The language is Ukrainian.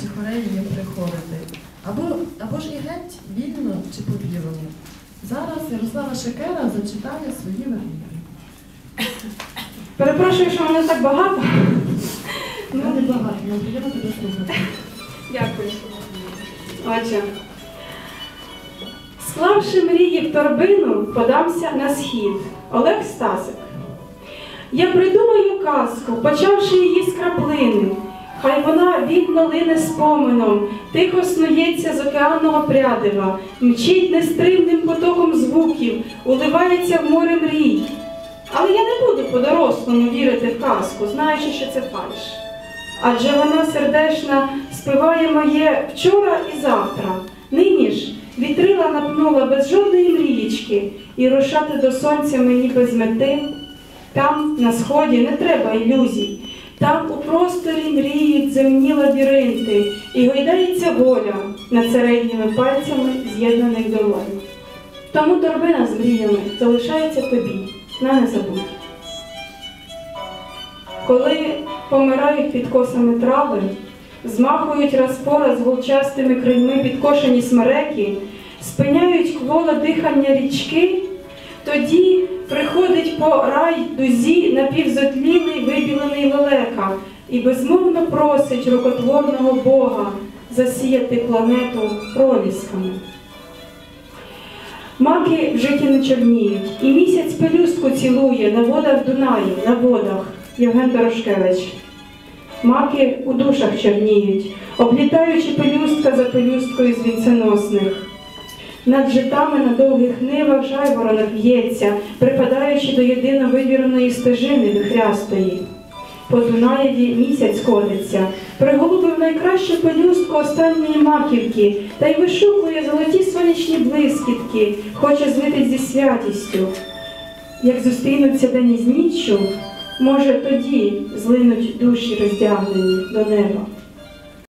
чи хореї їм приходити. Або, або ж і геть вільно чи по-білому. Зараз Ярослава Шекера зачитає свої мрії. Перепрошую, що мене так багато. Ну, не багато, нам приємно тебе слухати. Дякую. Отже, склавши мрії в торбину, подамся на схід. Олег Стасик. Я придумаю казку, почавши її з краплини. Хай вона вільно лине спомином, тихо снується з океанного прядива, мчить нестримним потоком звуків, уливається в море мрій. Але я не буду по-дорослому вірити в казку, знаючи, що це фальш. Адже вона сердешна спиває моє вчора і завтра. Нині ж вітрила напнула без жодної мрієчки, і рушати до сонця мені без мети. Там, на сході, не треба ілюзій. Там у просторі мріють земні лабіринти, і гойдається воля над середніми пальцями з'єднаних долонь. Тому торбина з мріями залишається тобі, на незабудь. Коли помирають під косами трави, змахують раз по раз голчастими крильми підкошені смереки, спиняють кволе дихання річки, тоді приходить по рай дузі напівзотлілий вибілений лелека і безмовно просить рукотворного Бога засіяти планету пролісками. Маки в житті не чорніють, і місяць пелюстку цілує на водах Дунаю, на водах. Євген Дорошкевич. Маки у душах чорніють, облітаючи пелюстка за пелюсткою з вінценосних. Над житами на довгих нивах жайворонок в'ється, припадаючи до єдино вивіреної стежини вихрястої. По Дунаєві місяць котиться, приголубив найкращу пелюстку останньої маківки та й вишукує золоті сонячні блискітки, хоче злитись зі святістю. Як зустрінуться день із ніччю, може тоді злинуть душі роздягнені до неба.